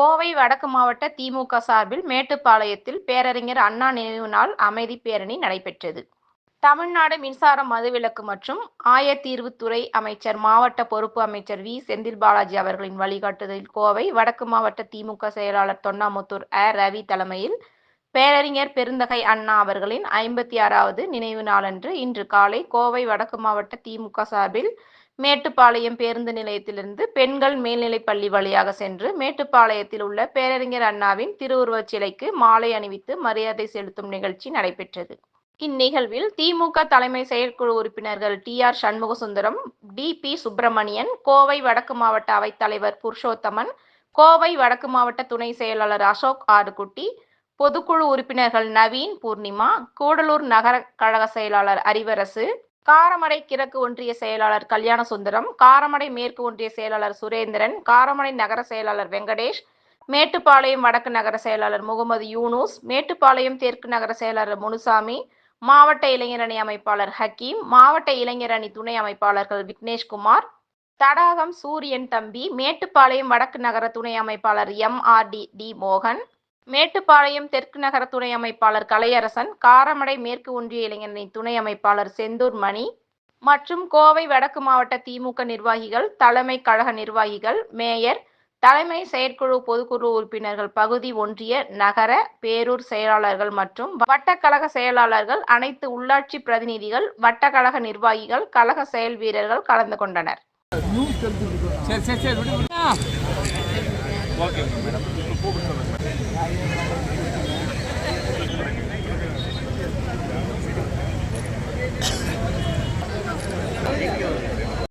கோவை வடக்கு மாவட்ட திமுக சார்பில் மேட்டுப்பாளையத்தில் பேரறிஞர் அண்ணா நினைவு நாள் அமைதி பேரணி நடைபெற்றது. தமிழ்நாடு மின்சார மதுவிலக்கு மற்றும் ஆயத்தீர்வுத்துறை அமைச்சர் மாவட்ட பொறுப்பு அமைச்சர் வி. செந்தில் பாலாஜி அவர்களின் வழிகாட்டுதலில் கோவை வடக்கு மாவட்ட திமுக செயலாளர் தொன்னாமுத்தூர் அ. ரவி தலைமையில் பேரறிஞர் பெருந்தகை அண்ணா அவர்களின் ஐம்பத்தி ஆறாவது நினைவு நாளன்று இன்று காலை கோவை வடக்கு மாவட்ட திமுக சார்பில் மேட்டுப்பாளையம் பேருந்து நிலையத்திலிருந்து பெண்கள் மேல்நிலைப்பள்ளி வழியாக சென்று மேட்டுப்பாளையத்தில் உள்ள பேரறிஞர் அண்ணாவின் திருவுருவச் சிலைக்கு மாலை அணிவித்து மரியாதை செலுத்தும் நிகழ்ச்சி நடைபெற்றது. இந்நிகழ்வில் திமுக தலைமை செயற்குழு உறுப்பினர்கள் T. R. Shanmugasundaram, T. P. Subramanian, Kovai வடக்கு மாவட்ட அவைத்தலைவர் புருஷோத்தமன், கோவை வடக்கு மாவட்ட துணை செயலாளர் அசோக் ஆறுகுட்டி, பொதுக்குழு உறுப்பினர்கள் நவீன், பூர்ணிமா, கூடலூர் நகர கழக செயலாளர் அறிவரசு, காரமடை கிழக்கு ஒன்றிய செயலாளர் கல்யாணசுந்தரம், காரமடை மேற்கு ஒன்றிய செயலாளர் சுரேந்திரன், காரமடை நகர செயலாளர் வெங்கடேஷ், மேட்டுப்பாளையம் வடக்கு நகர செயலாளர் முகமது யூனூஸ், மேட்டுப்பாளையம் தெற்கு நகர செயலாளர் முனுசாமி, மாவட்ட இளைஞரணி அமைப்பாளர் ஹக்கீம், மாவட்ட இளைஞரணி துணை அமைப்பாளர்கள் விக்னேஷ்குமார், தடாகம் சூரியன் தம்பி, மேட்டுப்பாளையம் வடக்கு நகர துணை அமைப்பாளர் எம். ஆர். டி. டி. மோகன், மேட்டுப்பாளையம் தெற்கு நகர துணை அமைப்பாளர் கலையரசன், காரமடை மேற்கு ஒன்றிய இளைஞரணி துணை அமைப்பாளர் செந்தூர் மணி மற்றும் கோவை வடக்கு மாவட்ட திமுக நிர்வாகிகள், தலைமை கழக நிர்வாகிகள், மேயர், தலைமை செயற்குழு பொதுக்குழு உறுப்பினர்கள், பகுதி ஒன்றிய, நகர, பேரூர் செயலாளர்கள் மற்றும் வட்டக்கழக செயலாளர்கள், அனைத்து உள்ளாட்சி பிரதிநிதிகள், வட்டக்கழக நிர்வாகிகள், கழக செயல் வீரர்கள் கலந்து கொண்டனர். சரி சரி சரி விடு விடு ஓகேங்க மேடம் ஆ